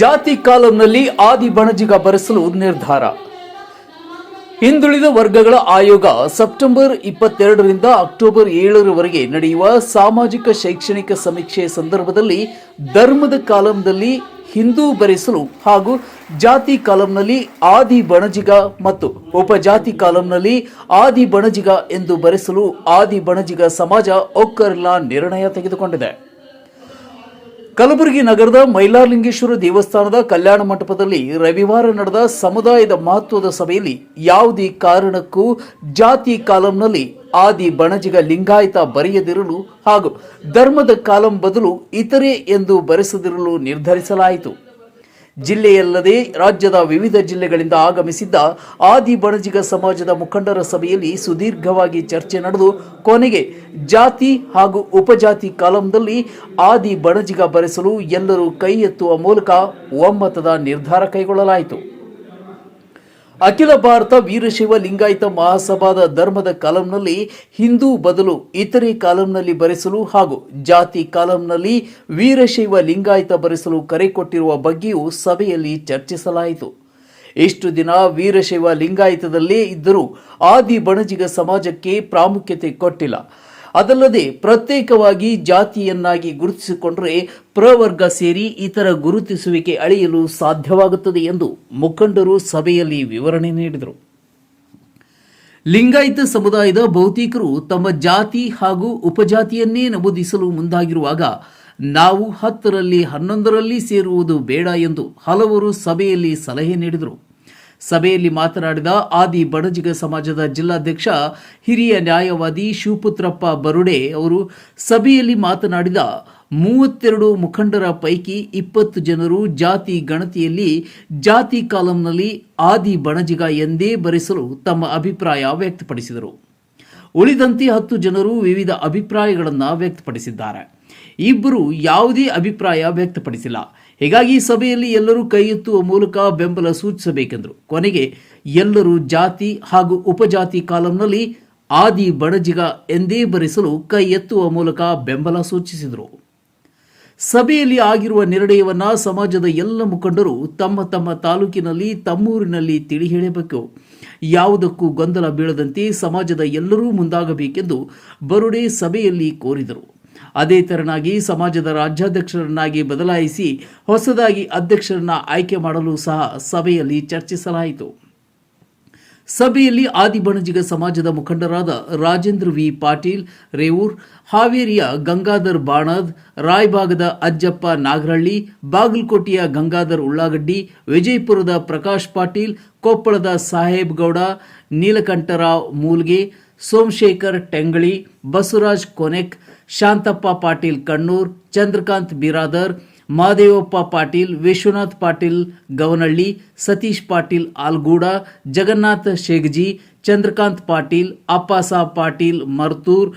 ಜಾತಿ ಕಾಲಂನಲ್ಲಿ ಆದಿ ಬಣಜಿಗ ಬರೆಸಲು ನಿರ್ಧಾರ. ಹಿಂದುಳಿದ ವರ್ಗಗಳ ಆಯೋಗ ಸೆಪ್ಟೆಂಬರ್ ಇಪ್ಪತ್ತೆರಡರಿಂದ ಅಕ್ಟೋಬರ್ ಏಳರವರೆಗೆ ನಡೆಯುವ ಸಾಮಾಜಿಕ ಶೈಕ್ಷಣಿಕ ಸಮೀಕ್ಷೆ ಸಂದರ್ಭದಲ್ಲಿ ಧರ್ಮದ ಕಾಲಂನಲ್ಲಿ ಹಿಂದೂ ಬರೆಸಲು ಹಾಗೂ ಜಾತಿ ಕಾಲಂನಲ್ಲಿ ಆದಿ ಬಣಜಿಗ ಮತ್ತು ಉಪಜಾತಿ ಕಾಲಂನಲ್ಲಿ ಆದಿ ಬಣಜಿಗ ಎಂದು ಬರೆಸಲು ಆದಿ ಬಣಜಿಗ ಸಮಾಜ ಒಕ್ಕರ್ಲಾ ನಿರ್ಣಯ ತೆಗೆದುಕೊಂಡಿದೆ. ಕಲಬುರಗಿ ನಗರದ ಮೈಲಾರಲಿಂಗೇಶ್ವರ ದೇವಸ್ಥಾನದ ಕಲ್ಯಾಣ ಮಂಟಪದಲ್ಲಿ ರವಿವಾರ ನಡೆದ ಸಮುದಾಯದ ಮಹತ್ವದ ಸಭೆಯಲ್ಲಿ ಯಾವುದೇ ಕಾರಣಕ್ಕೂ ಜಾತಿ ಕಾಲಂನಲ್ಲಿ ಆದಿ ಬಣಜಿಗ ಲಿಂಗಾಯತ ಬರೆಯದಿರಲು ಹಾಗೂ ಧರ್ಮದ ಕಾಲಂ ಬದಲು ಇತರೆ ಎಂದು ಬರೆಸದಿರಲು ನಿರ್ಧರಿಸಲಾಯಿತು. ಜಿಲ್ಲೆಯಲ್ಲದೆ ರಾಜ್ಯದ ವಿವಿಧ ಜಿಲ್ಲೆಗಳಿಂದ ಆಗಮಿಸಿದ್ದ ಆದಿ ಬಣಜಿಗ ಸಮಾಜದ ಮುಖಂಡರ ಸಭೆಯಲ್ಲಿ ಸುದೀರ್ಘವಾಗಿ ಚರ್ಚೆ ನಡೆದು ಕೊನೆಗೆ ಜಾತಿ ಹಾಗೂ ಉಪಜಾತಿ ಕಾಲಂದಲ್ಲಿ ಆದಿ ಬಣಜಿಗ ಬರೆಸಲು ಎಲ್ಲರೂ ಕೈ ಎತ್ತುವ ಮೂಲಕ ಒಮ್ಮತದ ನಿರ್ಧಾರ ಕೈಗೊಳ್ಳಲಾಯಿತು. ಅಖಿಲ ಭಾರತ ವೀರಶೈವ ಲಿಂಗಾಯತ ಮಹಾಸಭಾದ ಧರ್ಮದ ಕಾಲಂನಲ್ಲಿ ಹಿಂದೂ ಬದಲು ಇತರೆ ಕಾಲಂನಲ್ಲಿ ಬರೆಸಲು ಹಾಗೂ ಜಾತಿ ಕಾಲಂನಲ್ಲಿ ವೀರಶೈವ ಲಿಂಗಾಯತ ಬರೆಸಲು ಕರೆ ಕೊಟ್ಟಿರುವ ಬಗ್ಗೆಯೂ ಸಭೆಯಲ್ಲಿ ಚರ್ಚಿಸಲಾಯಿತು. ಇಷ್ಟು ದಿನ ವೀರಶೈವ ಲಿಂಗಾಯತದಲ್ಲೇ ಇದ್ದರೂ ಆದಿ ಬಣಜಿಗ ಸಮಾಜಕ್ಕೆ ಪ್ರಾಮುಖ್ಯತೆ ಕೊಟ್ಟಿಲ್ಲ. ಅದಲ್ಲದೆ ಪ್ರತ್ಯೇಕವಾಗಿ ಜಾತಿಯನ್ನಾಗಿ ಗುರುತಿಸಿಕೊಂಡರೆ ಪ್ರವರ್ಗ ಸೇರಿ ಇತರ ಗುರುತಿಸುವಿಕೆ ಅಳೆಯಲು ಸಾಧ್ಯವಾಗುತ್ತದೆ ಎಂದು ಮುಖಂಡರು ಸಭೆಯಲ್ಲಿ ವಿವರಣೆ ನೀಡಿದರು. ಲಿಂಗಾಯತ ಸಮುದಾಯದ ಬಹುತೇಕರು ತಮ್ಮ ಜಾತಿ ಹಾಗೂ ಉಪಜಾತಿಯನ್ನೇ ನಮೂದಿಸಲು ಮುಂದಾಗಿರುವಾಗ ನಾವು ಹತ್ತರಲ್ಲಿ ಹನ್ನೊಂದರಲ್ಲಿ ಸೇರುವುದು ಬೇಡ ಎಂದು ಹಲವರು ಸಭೆಯಲ್ಲಿ ಸಲಹೆ ನೀಡಿದರು. ಸಭೆಯಲ್ಲಿ ಮಾತನಾಡಿದ ಆದಿ ಬಣಜಿಗ ಸಮಾಜದ ಜಿಲ್ಲಾಧ್ಯಕ್ಷ, ಹಿರಿಯ ನ್ಯಾಯವಾದಿ ಶಿವಪುತ್ರಪ್ಪ ಬರುಡೆ ಅವರು, ಸಭೆಯಲ್ಲಿ ಮಾತನಾಡಿದ ಮೂವತ್ತೆರಡು ಮುಖಂಡರ ಪೈಕಿ ಇಪ್ಪತ್ತು ಜನರು ಜಾತಿ ಗಣತಿಯಲ್ಲಿ ಜಾತಿ ಕಾಲಂನಲ್ಲಿ ಆದಿ ಬಣಜಿಗ ಎಂದೇ ಬರೆಸಲು ತಮ್ಮ ಅಭಿಪ್ರಾಯ ವ್ಯಕ್ತಪಡಿಸಿದರು. ಉಳಿದಂತೆ ಹತ್ತು ಜನರು ವಿವಿಧ ಅಭಿಪ್ರಾಯಗಳನ್ನು ವ್ಯಕ್ತಪಡಿಸಿದ್ದಾರೆ. ಇಬ್ಬರು ಯಾವುದೇ ಅಭಿಪ್ರಾಯ ವ್ಯಕ್ತಪಡಿಸಿಲ್ಲ. ಹೀಗಾಗಿ ಸಭೆಯಲ್ಲಿ ಎಲ್ಲರೂ ಕೈ ಎತ್ತುವ ಮೂಲಕ ಬೆಂಬಲ ಸೂಚಿಸಬೇಕೆಂದರು. ಕೊನೆಗೆ ಎಲ್ಲರೂ ಜಾತಿ ಹಾಗೂ ಉಪಜಾತಿ ಕಾಲಂನಲ್ಲಿ ಆದಿ ಬಡಜಿಗ ಎಂದೇ ಬರೆಸಲು ಕೈ ಎತ್ತುವ ಮೂಲಕ ಬೆಂಬಲ ಸೂಚಿಸಿದರು. ಸಭೆಯಲ್ಲಿ ಆಗಿರುವ ನಿರ್ಣಯವನ್ನು ಸಮಾಜದ ಎಲ್ಲ ಮುಖಂಡರು ತಮ್ಮ ತಮ್ಮ ತಾಲೂಕಿನಲ್ಲಿ, ತಮ್ಮೂರಿನಲ್ಲಿ ತಿಳಿ ಹೇಳಬೇಕು ಯಾವುದಕ್ಕೂ ಗೊಂದಲ ಬೀಳದಂತೆ ಸಮಾಜದ ಎಲ್ಲರೂ ಮುಂದಾಗಬೇಕೆಂದು ಬರುಡೆ ಸಭೆಯಲ್ಲಿ ಕೋರಿದರು. ಅದೇ ತೆರನಾಗಿ ಸಮಾಜದ ರಾಜ್ಯಾಧ್ಯಕ್ಷರನ್ನಾಗಿ ಬದಲಾಯಿಸಿ ಹೊಸದಾಗಿ ಅಧ್ಯಕ್ಷರನ್ನ ಆಯ್ಕೆ ಮಾಡಲು ಸಹ ಸಭೆಯಲ್ಲಿ ಚರ್ಚಿಸಲಾಯಿತು. ಸಭೆಯಲ್ಲಿ ಆದಿಬಣಜಿಗ ಸಮಾಜದ ಮುಖಂಡರಾದ ರಾಜೇಂದ್ರ ವಿ. ಪಾಟೀಲ್, ರೇವೂರ್, ಹಾವೇರಿಯ ಗಂಗಾಧರ್ ಬಾಣದ್ ರಾಯಬಾಗದ ಅಜ್ಜಪ್ಪ ನಾಗರಳ್ಳಿ, ಬಾಗಲಕೋಟೆಯ ಗಂಗಾಧರ್ ಉಳ್ಳಾಗಡ್ಡಿ, ವಿಜಯಪುರದ ಪ್ರಕಾಶ್ ಪಾಟೀಲ್, ಕೊಪ್ಪಳದ Saheb Gowda, Neelakantharao Mulge, Somashekhar Tengali, Basavaraj Konek Shantappa Patil Kannur, Chandrakant Biradar, Madevappa Patil, Vishwanath Patil Gavanahalli Satish Patil Alguda, Jagannath Shegji, Chandrakant Patil, Appasab Patil Martur,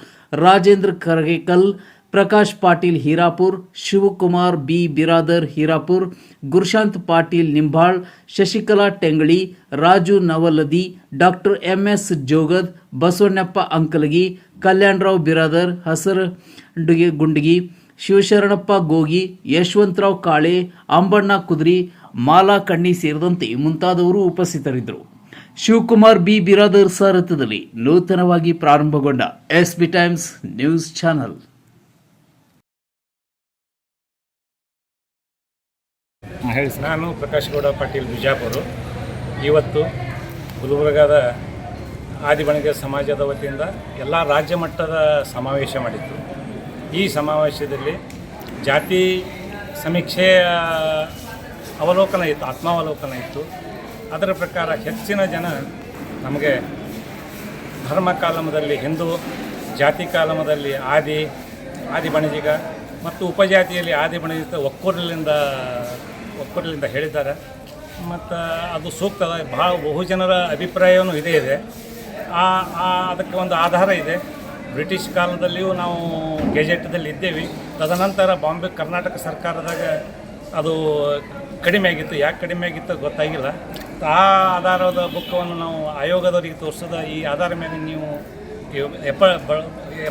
Rajendra Kargekal Prakash Patil Hirapur, Shivakumar B. Biradar Hirapur, Gurushant Patil Nimbal, Shashikala Tengali, Raju Navaladi, doctor MS Jogad, Basavannappa Ankalagi, Kalyanarao Biradar, Hasara Gundagi Shivasharanappa ಗೋಗಿ, ಯಶವಂತರಾವ್ ಕಾಳೆ, ಅಂಬಣ್ಣ ಕುದ್ರಿ, ಮಾಲಾ ಕಣ್ಣಿ ಸೇರಿದಂತೆ ಮುಂತಾದವರು ಉಪಸ್ಥಿತರಿದ್ದರು. Shivakumar B. Biradar ಸಾರಥ್ಯದಲ್ಲಿ ನೂತನವಾಗಿ ಪ್ರಾರಂಭಗೊಂಡ S B Times News channel. ಹೇಳಿ ನಾನು ಪ್ರಕಾಶ್ ಗೌಡ ಪಾಟೀಲ್ ಬಿಜಾಪುರ. ಇವತ್ತು ಗುಲ್ಬರ್ಗಾದ ಆದಿಬಣಿಗ ಸಮಾಜದ ವತಿಯಿಂದ ಎಲ್ಲ ರಾಜ್ಯ ಮಟ್ಟದ ಸಮಾವೇಶ ಮಾಡಿತ್ತು ಈ ಸಮಾವೇಶದಲ್ಲಿ ಜಾತಿ ಸಮೀಕ್ಷೆಯ ಅವಲೋಕನ ಇತ್ತು, ಆತ್ಮಾವಲೋಕನ ಇತ್ತು. ಅದರ ಪ್ರಕಾರ ಹೆಚ್ಚಿನ ಜನ ನಮಗೆ ಧರ್ಮ ಕಾಲಮದಲ್ಲಿ ಹಿಂದೂ, ಜಾತಿ ಕಾಲಮದಲ್ಲಿ ಆದಿ ಆದಿ ಬಣಜಿಗ ಮತ್ತು ಉಪಜಾತಿಯಲ್ಲಿ ಆದಿ ಬಣಜಿತ ಒಕ್ಕೂರಲಿಂದ ಒಕ್ಕೂರಲಿಂದ ಹೇಳಿದ್ದಾರೆ. ಮತ್ತು ಅದು ಸೂಕ್ತ ಭಾಳ ಬಹುಜನರ ಅಭಿಪ್ರಾಯವೂ ಇದೇ ಇದೆ. ಆ ಅದಕ್ಕೆ ಒಂದು ಆಧಾರ ಇದೆ. ಬ್ರಿಟಿಷ್ ಕಾಲದಲ್ಲಿಯೂ ನಾವು ಗೆಜೆಟ್ದಲ್ಲಿ ಇದ್ದೇವೆ. ತದನಂತರ ಬಾಂಬೆ ಕರ್ನಾಟಕ ಸರ್ಕಾರದಾಗ ಅದು ಕಡಿಮೆ ಆಗಿತ್ತು. ಯಾಕೆ ಕಡಿಮೆ ಆಗಿತ್ತು ಗೊತ್ತಾಗಿಲ್ಲ. ಆ ಆಧಾರದ ಬುಕ್ಕವನ್ನು ನಾವು ಆಯೋಗದವರಿಗೆ ತೋರಿಸೋದ ಈ ಆಧಾರ ಮೇಲೆ ನೀವು ಎಪ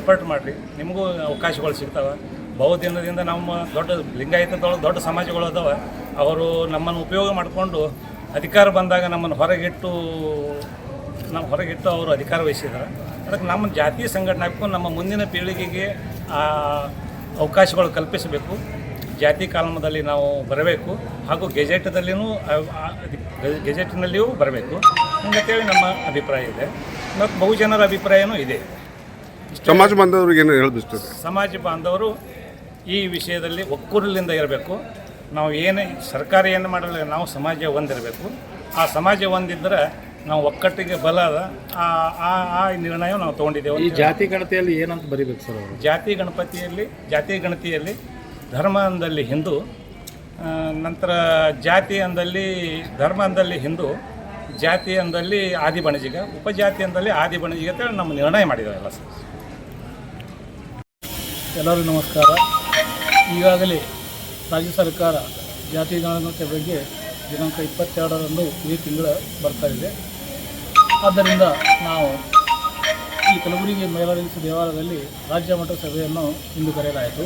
ಎಫರ್ಟ್ ಮಾಡಿರಿ. ನಿಮಗೂ ಅವಕಾಶಗಳು ಸಿಗ್ತವೆ. ಬಹುದಿನದಿಂದ ನಮ್ಮ ದೊಡ್ಡ ಲಿಂಗಾಯತದೊಳಗೆ ದೊಡ್ಡ ಸಮಾಜಗಳು ಅದಾವೆ. ಅವರು ನಮ್ಮನ್ನು ಉಪಯೋಗ ಮಾಡಿಕೊಂಡು ಅಧಿಕಾರ ಬಂದಾಗ ನಮ್ಮನ್ನು ಹೊರಗಿಟ್ಟು ನಾವು ಹೊರಗಿಟ್ಟು ಅವರು ಅಧಿಕಾರ ವಹಿಸಿದ್ದಾರೆ. ಅದಕ್ಕೆ ನಮ್ಮ ಜಾತಿ ಸಂಘಟನೆ ಹಾಕ್ಕೊಂಡು ನಮ್ಮ ಮುಂದಿನ ಪೀಳಿಗೆಗೆ ಆ ಅವಕಾಶಗಳು ಕಲ್ಪಿಸಬೇಕು. ಜಾತಿ ಕಾಲಮದಲ್ಲಿ ನಾವು ಬರಬೇಕು ಹಾಗೂ ಗೆಜೆಟ್ದಲ್ಲಿಯೂ ಗೆಜೆಟ್ನಲ್ಲಿಯೂ ಬರಬೇಕು. ಹಂಗಂತೇಳಿ ನಮ್ಮ ಅಭಿಪ್ರಾಯ ಇದೆ. ಮತ್ತು ಬಹುಜನರ ಅಭಿಪ್ರಾಯನೂ ಇದೆ. ಸಮಾಜ ಬಾಂಧವರಿಗೆ ಸಮಾಜ ಬಾಂಧವರು ಈ ವಿಷಯದಲ್ಲಿ ಒಕ್ಕೂರಲಿಂದ ಇರಬೇಕು. ನಾವು ಏನೇ ಸರ್ಕಾರ ಏನು ಮಾಡಲಿಲ್ಲ ನಾವು ಸಮಾಜ ಒಂದಿರಬೇಕು. ಆ ಸಮಾಜ ಒಂದಿದ್ದರೆ ನಾವು ಒಕ್ಕಟ್ಟಿಗೆ ಬಲ ಅದ ಆ ಆ- ಆ ನಿರ್ಣಯ ನಾವು ತೊಗೊಂಡಿದ್ದೇವೆ ಈ ಜಾತಿ ಗಣತಿಯಲ್ಲಿ ಏನಂತ ಬರೀಬೇಕು ಸರ್ ಅವರು? ಜಾತಿ ಗಣಪತಿಯಲ್ಲಿ ಜಾತಿ ಗಣತಿಯಲ್ಲಿ ಧರ್ಮ ಅಂದಲ್ಲಿ ಹಿಂದೂ ನಂತರ ಜಾತಿ ಅಂದಲ್ಲಿ ಧರ್ಮ ಅಂದಲ್ಲಿ ಹಿಂದೂ ಜಾತಿ ಅಂದಲ್ಲಿ ಆದಿ ಬಣಜಿಗ ಉಪಜಾತಿ ಅಂದಲ್ಲಿ ಆದಿ ಬಣಜಿಗ ಅಂತೇಳಿ ನಮ್ಮ ನಿರ್ಣಯ ಮಾಡಿದ್ದಾರೆಲ್ಲ ಸರ್. ಎಲ್ಲರಿಗೂ ನಮಸ್ಕಾರ. ಈಗಾಗಲೇ ರಾಜ್ಯ ಸರ್ಕಾರ ಜಾತಿ ಜನಗಣತಿ ಬಗ್ಗೆ ದಿನಾಂಕ ಇಪ್ಪತ್ತೆರಡರಂದು ಈ ತಿಂಗಳ ಬರ್ತಾಯಿದೆ ಆದ್ದರಿಂದ ನಾವು ಈ ಕಲಬುರಗಿ ಮೇಲಾಡಳಿತ ದೇವಾಲಯದಲ್ಲಿ ರಾಜ್ಯ ಮಟ್ಟದ ಸಭೆಯನ್ನು ಇಂದು ಕರೆಯಲಾಯಿತು.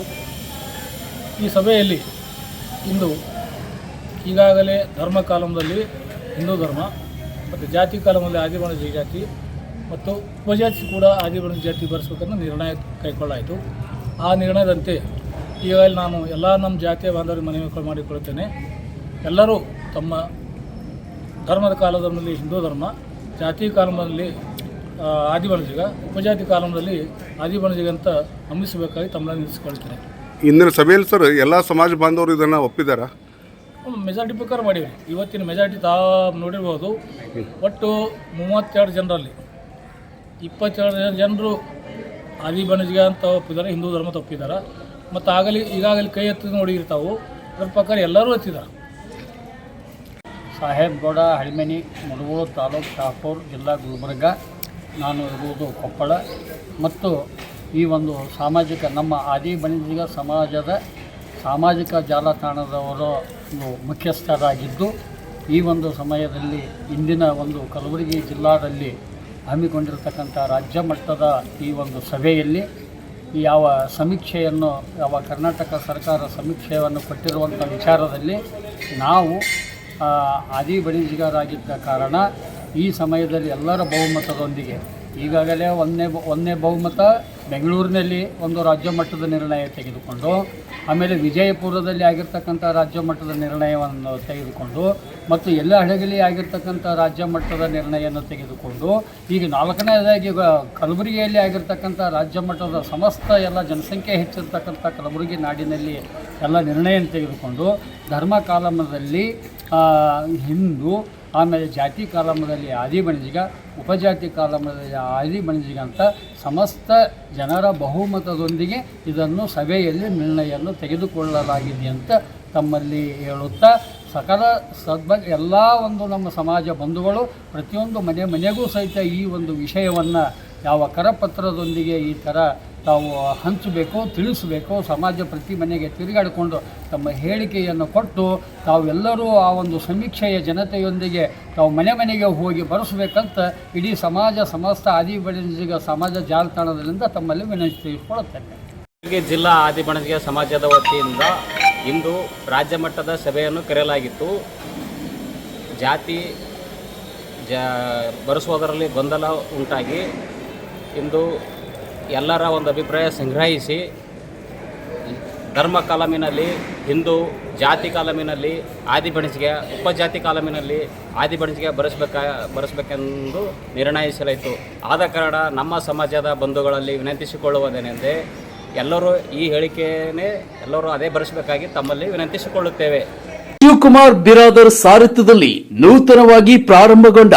ಈ ಸಭೆಯಲ್ಲಿ ಇಂದು ಈಗಾಗಲೇ ಧರ್ಮ ಕಾಲಮದಲ್ಲಿ ಹಿಂದೂ ಧರ್ಮ ಮತ್ತು ಜಾತಿ ಕಾಲಮದಲ್ಲಿ ಆದಿವಾಸಿ ಜಾತಿ ಮತ್ತು ಉಪಜಾತಿ ಕೂಡ ಆದಿವಾಸಿ ಜಾತಿ ಬರೆಸಬೇಕನ್ನೋ ನಿರ್ಣಯ ಕೈಗೊಳ್ಳಲಾಯಿತು. ಆ ನಿರ್ಣಯದಂತೆ ಈಗಾಗಲೇ ನಾನು ಎಲ್ಲ ನಮ್ಮ ಜಾತಿಯ ಬಾಂಧವ್ಯ ಮನವಿ ಮಾಡಿಕೊಳ್ಳುತ್ತೇನೆ ಎಲ್ಲರೂ ತಮ್ಮ ಧರ್ಮದ ಕಾಲದಲ್ಲಿ ಹಿಂದೂ ಧರ್ಮ ಜಾತಿ ಕಾಲದಲ್ಲಿ ಆದಿವಣಜಿಗ ಉಪಜಾತಿ ಕಾಲದಲ್ಲಿ ಆದಿಬಣಜಿಗ ಅಂತ ನಂಬಿಸಬೇಕಾಗಿ ತಮ್ಮನ್ನು ನಿಲ್ಲಿಸಿಕೊಳ್ತೇನೆ. ಇಂದಿನ ಸಭೆಯಲ್ಲಿ ಸರ್ ಎಲ್ಲ ಸಮಾಜ ಬಾಂಧವರು ಇದನ್ನು ಒಪ್ಪಿದಾರಾ? ಮೆಜಾರಿಟಿ ಪ್ರಕಾರ ಮಾಡೀವಿ ಇವತ್ತಿನ ಮೆಜಾರಿಟಿ ತಾ ನೋಡಿರ್ಬೋದು. ಒಟ್ಟು ಮೂವತ್ತೆರಡು ಜನರಲ್ಲಿ. ಇಪ್ಪತ್ತೆರಡು ಜನರು ಆದಿ ಬಣಜಿಗ ಅಂತ ಒಪ್ಪಿದ್ದಾರೆ ಹಿಂದೂ ಧರ್ಮ ತಪ್ಪಿದ್ದಾರೆ ಮತ್ತು ಆಗಲಿ, ಈಗಾಗಲೇ ಕೈ ಎತ್ತಿ ನೋಡಿರ್ತಾವು ಅದ್ರ ಪ್ರಕಾರ ಎಲ್ಲರೂ ಎತ್ತಿದ್ದಾರೆ ಸಾಹೇಬ್ಗೌಡ, ಹಳಿಮನಿ ಮುಡುಗು ತಾಲೂಕು ಶಾಪೂರ್, ಜಿಲ್ಲಾ ಗುಲ್ಬರ್ಗ, ನಾನು ಇರುವುದು ಕೊಪ್ಪಳ. ಮತ್ತು ಈ ಒಂದು ಸಾಮಾಜಿಕ, ನಮ್ಮ ಆದಿ ಬಣಿಜಿಗ ಸಮಾಜದ ಸಾಮಾಜಿಕ ಜಾಲತಾಣದವರು ಒಂದು ಮುಖ್ಯಸ್ಥರಾಗಿದ್ದು, ಈ ಒಂದು ಸಮಯದಲ್ಲಿ ಇಂದಿನ ಒಂದು ಕಲಬುರಗಿ ಜಿಲ್ಲಾದಲ್ಲಿ ಹಮ್ಮಿಕೊಂಡಿರತಕ್ಕಂಥ ರಾಜ್ಯ ಮಟ್ಟದ ಈ ಒಂದು ಸಭೆಯಲ್ಲಿ ಯಾವ ಸಮೀಕ್ಷೆಯನ್ನು, ಯಾವ ಕರ್ನಾಟಕ ಸರ್ಕಾರ ಸಮೀಕ್ಷೆಯನ್ನು ಕೊಟ್ಟಿರುವಂಥ ವಿಚಾರದಲ್ಲಿ ನಾವು ಆದಿ ಬಣಿಜಿಗರಾಗಿದ್ದ ಕಾರಣ ಈ ಸಮಯದಲ್ಲಿ ಎಲ್ಲರ ಬಹುಮತದೊಂದಿಗೆ ಈಗಾಗಲೇ ಒಂದನೇ ಒಂದನೇ ಬಹುಮತ ಬೆಂಗಳೂರಿನಲ್ಲಿ ಒಂದು ರಾಜ್ಯ ಮಟ್ಟದ ನಿರ್ಣಯ ತೆಗೆದುಕೊಂಡು, ಆಮೇಲೆ ವಿಜಯಪುರದಲ್ಲಿ ಆಗಿರ್ತಕ್ಕಂಥ ರಾಜ್ಯ ಮಟ್ಟದ ನಿರ್ಣಯವನ್ನು ತೆಗೆದುಕೊಂಡು, ಮತ್ತು ಎಲ್ಲ ಹಡಗಲಿ ಆಗಿರ್ತಕ್ಕಂಥ ರಾಜ್ಯ ಮಟ್ಟದ ನಿರ್ಣಯವನ್ನು ತೆಗೆದುಕೊಂಡು, ಈಗ ನಾಲ್ಕನೇದಾಗಿ ಕಲಬುರಗಿಯಲ್ಲಿ ಆಗಿರ್ತಕ್ಕಂಥ ರಾಜ್ಯ ಮಟ್ಟದ ಸಮಸ್ತ ಎಲ್ಲ ಜನಸಂಖ್ಯೆ ಹೆಚ್ಚಿರ್ತಕ್ಕಂಥ ಕಲಬುರಗಿ ನಾಡಿನಲ್ಲಿ ಎಲ್ಲ ನಿರ್ಣಯ ತೆಗೆದುಕೊಂಡು, ಧರ್ಮ ಕಾಲಮದಲ್ಲಿ ಹಿಂದೂ ಆಮೇಲೆ ಜಾತಿ ಕಾಲಮದಲ್ಲಿ ಆದಿ ಬಣಜಿಗ ಉಪಜಾತಿ ಕಾಲಮದಲ್ಲಿ ಆದಿ ಬಣಜಿಗ ಅಂತ ಸಮಸ್ತ ಜನರ ಬಹುಮತದೊಂದಿಗೆ ಇದನ್ನು ಸಭೆಯಲ್ಲಿ ನಿರ್ಣಯವನ್ನು ತೆಗೆದುಕೊಳ್ಳಲಾಗಿದೆ ಅಂತ ತಮ್ಮಲ್ಲಿ ಹೇಳುತ್ತಾ, ಸಕಲ ಸದ್ಬ, ಎಲ್ಲ ಒಂದು ನಮ್ಮ ಸಮಾಜ ಬಂಧುಗಳು ಪ್ರತಿಯೊಂದು ಮನೆ ಮನೆಗೂ ಸಹಿತ ಈ ಒಂದು ವಿಷಯವನ್ನು ಯಾವ ಕರಪತ್ರದೊಂದಿಗೆ ಈ ಥರ ತಾವು ಹಂಚಬೇಕು, ತಿಳಿಸಬೇಕು, ಸಮಾಜ ಪ್ರತಿ ಮನೆಗೆ ತಿರುಗಾಡಿಕೊಂಡು ತಮ್ಮ ಹೇಳಿಕೆಯನ್ನು ಕೊಟ್ಟು ತಾವೆಲ್ಲರೂ ಆ ಒಂದು ಸಮೀಕ್ಷೆಯ ಜನತೆಯೊಂದಿಗೆ ತಾವು ಮನೆ ಮನೆಗೆ ಹೋಗಿ ಬರೆಸಬೇಕಂತ ಇಡೀ ಸಮಾಜ, ಸಮಸ್ತ ಆದಿ ಸಮಾಜ ಜಾಲತಾಣದಿಂದ ತಮ್ಮಲ್ಲಿ ವಿನಂತಿ ತಿಳಿಸಿಕೊಳ್ಳುತ್ತೇನೆ. ಜಿಲ್ಲಾ ಆದಿಬಣಜಿಗೆ ಸಮಾಜದ ವತಿಯಿಂದ ಇಂದು ರಾಜ್ಯ ಮಟ್ಟದ ಸಭೆಯನ್ನು ಕರೆಯಲಾಗಿತ್ತು. ಜಾತಿ ಜ ಬರೆಸುವುದರಲ್ಲಿ ಗೊಂದಲ ಉಂಟಾಗಿ ಇಂದು ಎಲ್ಲರ ಒಂದು ಅಭಿಪ್ರಾಯ ಸಂಗ್ರಹಿಸಿ. ಧರ್ಮ ಕಾಲಮಿನಲ್ಲಿ, ಹಿಂದೂ ಜಾತಿ ಕಾಲಮಿನಲ್ಲಿ, ಆದಿ ಬಣಿಸಿಗೆ ಉಪಜಾತಿ ಕಾಲಮಿನಲ್ಲಿ ಆದಿ ಬಣಿಸಿಗೆ ಬರೆಸಬೇಕ, ಬರೆಸಬೇಕೆಂದು ನಿರ್ಣಯಿಸಲಾಯಿತು. ಆದ ಕಾರಣ ನಮ್ಮ ಸಮಾಜದ ಬಂಧುಗಳಲ್ಲಿ ವಿನಂತಿಸಿಕೊಳ್ಳುವುದೇನೆಂದರೆ, ಎಲ್ಲರೂ ಈ ಹೇಳಿಕೆಯೇ ಎಲ್ಲರೂ ಅದೇ ಬರೆಸಬೇಕಾಗಿ ತಮ್ಮಲ್ಲಿ ವಿನಂತಿಸಿಕೊಳ್ಳುತ್ತೇವೆ. ಶಿವಕುಮಾರ್ ಬಿರಾದರ್ ಸಾರಥ್ಯದಲ್ಲಿ ನೂತನವಾಗಿ ಪ್ರಾರಂಭಗೊಂಡ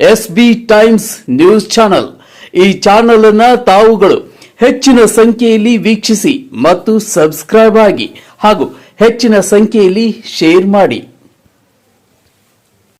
S B Times News channel. ಈ ಚಾನೆಲ್ ಅನ್ನ ತಾವುಗಳು ಹೆಚ್ಚಿನ ಸಂಖ್ಯೆಯಲ್ಲಿ ವೀಕ್ಷಿಸಿ ಮತ್ತು ಸಬ್ಸ್ಕ್ರೈಬ್ ಆಗಿ ಹಾಗೂ ಹೆಚ್ಚಿನ ಸಂಖ್ಯೆಯಲ್ಲಿ ಶೇರ್ ಮಾಡಿ.